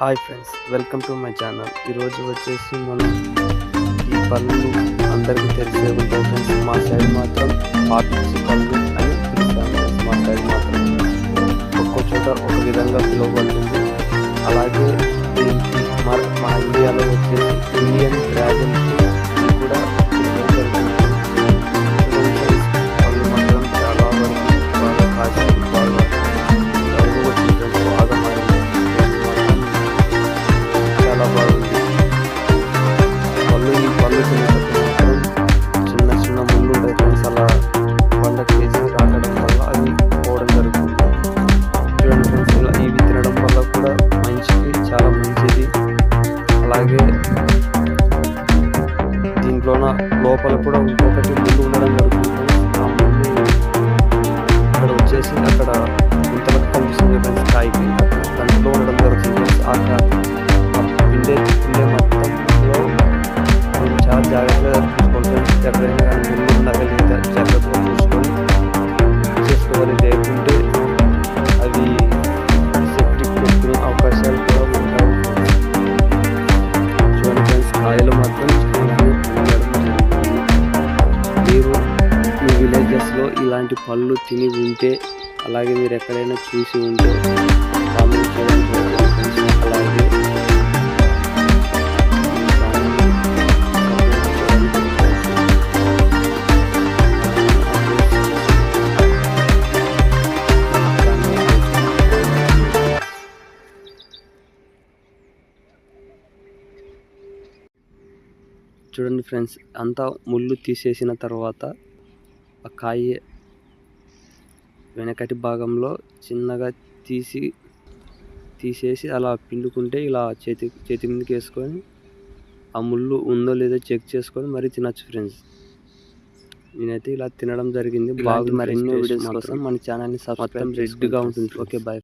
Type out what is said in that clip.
Hi friends welcome to my channel. ఈరోజు వచ్చేసి మనం ఈ పళ్ళు అందరికీ తెలిసే ఉంటాయి ఫ్రెండ్స్. మా సైడ్ మాత్రం పాపిచ్చి పళ్ళు అని పిలుస్తాం ఫ్రెండ్స్ మా సైడ్ మాత్రం ఒక్కో చోట ఒక విధంగా పిలువబడుతుంది. అలాగే దీంట్లోన లోపల కూడా ఇంకొకటి ముందు ఉండడం జరుగుతుంది. ఆ ముళ్ళు అక్కడ వచ్చేసి అక్కడ ఇంతవరకు కనిపిస్తుంది ఫ్రెండ్స్ కాయకి దాంట్లో ఉండడం జరుగుతుంది. అక్కడ పిండే పిండే మొత్తంలో చాలా జాగ్రత్తగా చూసుకోవాలి ఎక్కడైనా కానీ విలేజెస్లో ఇలాంటి పళ్ళు తిని ఉంటే అలాగే మీరు ఎక్కడైనా చూసి ఉంటే కామెంట్ అలాగే చూడండి ఫ్రెండ్స్ అంతా ముళ్ళు తీసేసిన తర్వాత ఆ కాయ వెనకటి భాగంలో చిన్నగా తీసి తీసేసి అలా పిండుకుంటే ఇలా చేతి చేతి మీదకి వేసుకొని ఆ ముళ్ళు ఉందో లేదో చెక్ చేసుకొని మరి తినచ్చు ఫ్రెండ్స్ నేనైతే ఇలా తినడం జరిగింది. బాగుంది. మరెన్నో వీడియోస్ కోసం మన ఛానల్ని సబ్స్క్రైబ్ రెడ్గా ఉంటుంది. Okay bye